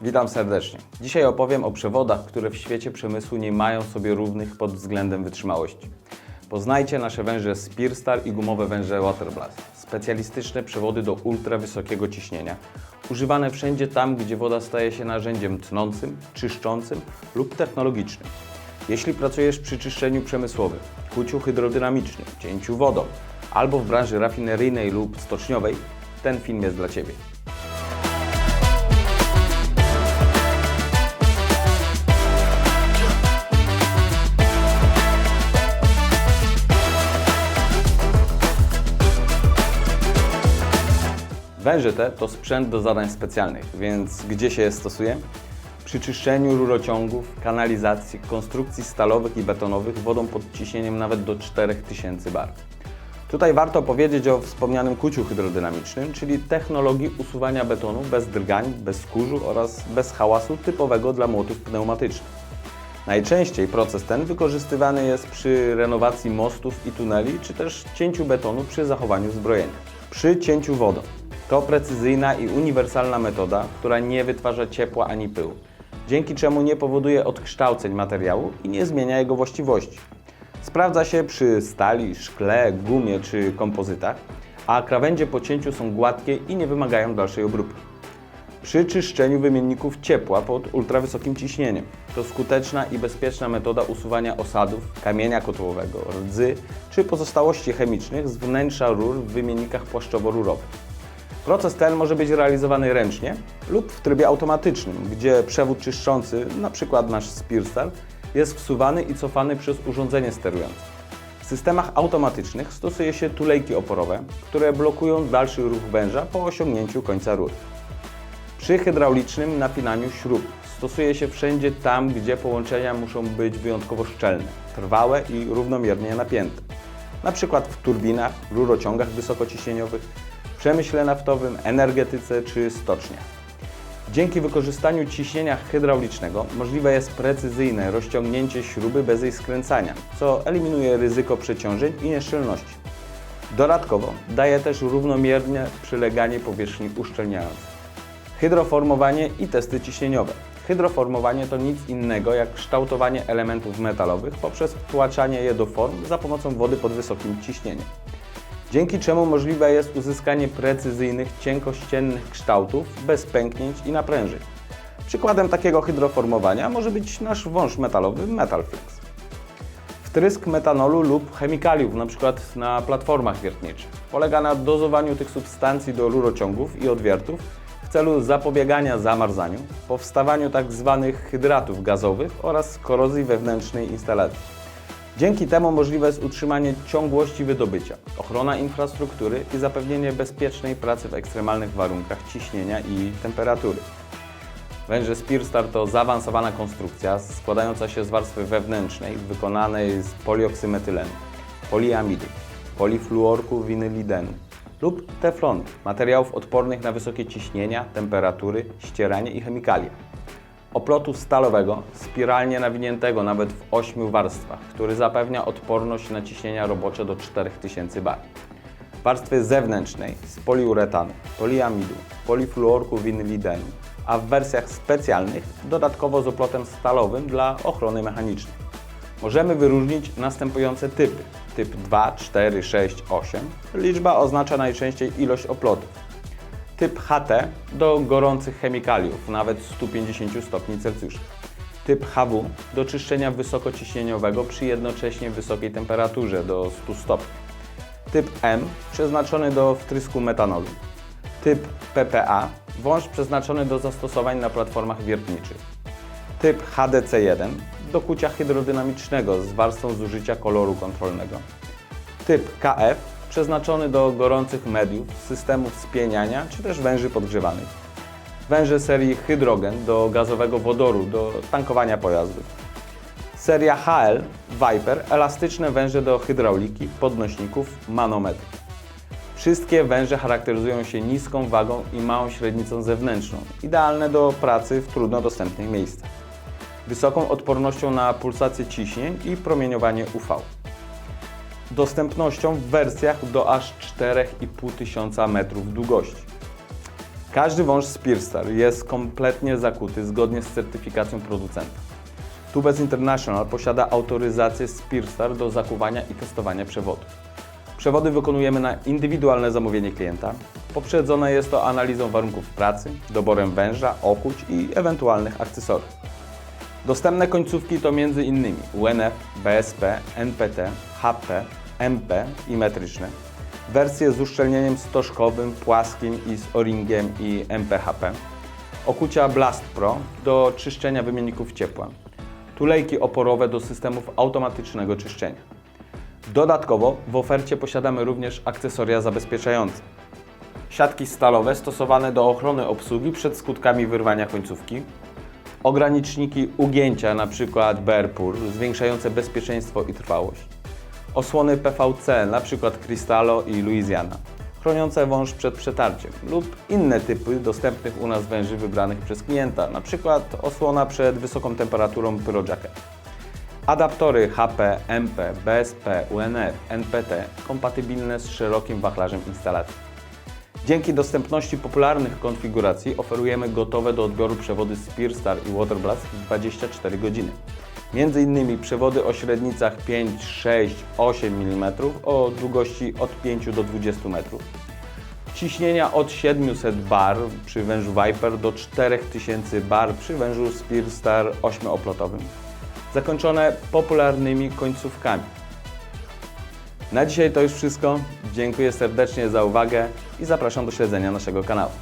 Witam serdecznie. Dzisiaj opowiem o przewodach, które w świecie przemysłu nie mają sobie równych pod względem wytrzymałości. Poznajcie nasze węże Spearstar i gumowe węże Waterblast. Specjalistyczne przewody do ultrawysokiego ciśnienia, używane wszędzie tam, gdzie woda staje się narzędziem tnącym, czyszczącym lub technologicznym. Jeśli pracujesz przy czyszczeniu przemysłowym, kuciu hydrodynamicznym, cięciu wodą albo w branży rafineryjnej lub stoczniowej, ten film jest dla Ciebie. Węże te to sprzęt do zadań specjalnych, więc gdzie się je stosuje? Przy czyszczeniu rurociągów, kanalizacji, konstrukcji stalowych i betonowych wodą pod ciśnieniem nawet do 4000 bar. Tutaj warto powiedzieć o wspomnianym kuciu hydrodynamicznym, czyli technologii usuwania betonu bez drgań, bez kurzu oraz bez hałasu typowego dla młotów pneumatycznych. Najczęściej proces ten wykorzystywany jest przy renowacji mostów i tuneli, czy też cięciu betonu przy zachowaniu zbrojenia. Przy cięciu wodą. To precyzyjna i uniwersalna metoda, która nie wytwarza ciepła ani pyłu, dzięki czemu nie powoduje odkształceń materiału i nie zmienia jego właściwości. Sprawdza się przy stali, szkle, gumie czy kompozytach, a krawędzie po cięciu są gładkie i nie wymagają dalszej obróbki przy czyszczeniu wymienników ciepła pod ultrawysokim ciśnieniem. To skuteczna i bezpieczna metoda usuwania osadów, kamienia kotłowego, rdzy czy pozostałości chemicznych z wnętrza rur w wymiennikach płaszczowo-rurowych. Proces ten może być realizowany ręcznie lub w trybie automatycznym, gdzie przewód czyszczący, np. nasz Spearstar, jest wsuwany i cofany przez urządzenie sterujące. W systemach automatycznych stosuje się tulejki oporowe, które blokują dalszy ruch węża po osiągnięciu końca rury. Przy hydraulicznym napinaniu śrub stosuje się wszędzie tam, gdzie połączenia muszą być wyjątkowo szczelne, trwałe i równomiernie napięte. Na przykład w turbinach, rurociągach wysokociśnieniowych, przemyśle naftowym, energetyce czy stoczniach. Dzięki wykorzystaniu ciśnienia hydraulicznego możliwe jest precyzyjne rozciągnięcie śruby bez jej skręcania, co eliminuje ryzyko przeciążeń i nieszczelności. Dodatkowo daje też równomiernie przyleganie powierzchni uszczelniającej. Hydroformowanie i testy ciśnieniowe. Hydroformowanie to nic innego jak kształtowanie elementów metalowych poprzez wtłaczanie je do form za pomocą wody pod wysokim ciśnieniem. Dzięki czemu możliwe jest uzyskanie precyzyjnych, cienkościennych kształtów bez pęknięć i naprężeń. Przykładem takiego hydroformowania może być nasz wąż metalowy Metalflex. Wtrysk metanolu lub chemikaliów, np. na platformach wiertniczych, polega na dozowaniu tych substancji do rurociągów i odwiertów w celu zapobiegania zamarzaniu, powstawaniu tzw. hydratów gazowych oraz korozji wewnętrznej instalacji. Dzięki temu możliwe jest utrzymanie ciągłości wydobycia, ochrona infrastruktury i zapewnienie bezpiecznej pracy w ekstremalnych warunkach ciśnienia i temperatury. Węże Spearstar to zaawansowana konstrukcja składająca się z warstwy wewnętrznej wykonanej z polioksymetylenu, poliamidu, polifluorku winylidenu lub teflonu, materiałów odpornych na wysokie ciśnienia, temperatury, ścieranie i chemikalia. Oplotu stalowego, spiralnie nawiniętego nawet w 8 warstwach, który zapewnia odporność na ciśnienia robocze do 4000 bar warstwy zewnętrznej z poliuretanu, poliamidu, polifluorku winylidenu, a w wersjach specjalnych dodatkowo z oplotem stalowym dla ochrony mechanicznej. Możemy wyróżnić następujące typy. Typ 2, 4, 6, 8. Liczba oznacza najczęściej ilość oplotów. Typ HT do gorących chemikaliów, nawet 150 stopni Celsjusza. Typ HW do czyszczenia wysokociśnieniowego przy jednocześnie wysokiej temperaturze do 100 stopni. Typ M przeznaczony do wtrysku metanolu. Typ PPA wąż przeznaczony do zastosowań na platformach wiertniczych. Typ HDC1 do kucia hydrodynamicznego z warstwą zużycia koloru kontrolnego. Typ KF przeznaczony do gorących mediów, systemów spieniania czy też węży podgrzewanych. Węże serii hydrogen do gazowego wodoru do tankowania pojazdów. Seria HL Viper elastyczne węże do hydrauliki, podnośników, manometrów. Wszystkie węże charakteryzują się niską wagą i małą średnicą zewnętrzną, idealne do pracy w trudno dostępnych miejscach. Wysoką odpornością na pulsację ciśnień i promieniowanie UV. Dostępnością w wersjach do aż 4,5 tysiąca metrów długości. Każdy wąż Spearstar jest kompletnie zakuty zgodnie z certyfikacją producenta. Tubes International posiada autoryzację Spearstar do zakuwania i testowania przewodów. Przewody wykonujemy na indywidualne zamówienie klienta. Poprzedzone jest to analizą warunków pracy, doborem węża, okuć i ewentualnych akcesoriów. Dostępne końcówki to m.in. UNF, BSP, NPT, HP, MP i metryczne. Wersje z uszczelnieniem stożkowym, płaskim i z o-ringiem i MPHP. Okucia Blast Pro do czyszczenia wymienników ciepła. Tulejki oporowe do systemów automatycznego czyszczenia. Dodatkowo w ofercie posiadamy również akcesoria zabezpieczające. Siatki stalowe stosowane do ochrony obsługi przed skutkami wyrwania końcówki. Ograniczniki ugięcia, np. Berpur, zwiększające bezpieczeństwo i trwałość. Osłony PVC, np. Cristallo i Louisiana, chroniące wąż przed przetarciem lub inne typy dostępnych u nas węży wybranych przez klienta, np. osłona przed wysoką temperaturą Pyrojacket. Adaptory HP, MP, BSP, UNF, NPT kompatybilne z szerokim wachlarzem instalacji. Dzięki dostępności popularnych konfiguracji oferujemy gotowe do odbioru przewody Spearstar i Waterblast w 24 godziny. Między innymi przewody o średnicach 5, 6, 8 mm o długości od 5 do 20 metrów. Ciśnienia od 700 bar przy wężu Viper do 4000 bar przy wężu Spearstar 8-oplotowym. Zakończone popularnymi końcówkami. Na dzisiaj to już wszystko. Dziękuję serdecznie za uwagę i zapraszam do śledzenia naszego kanału.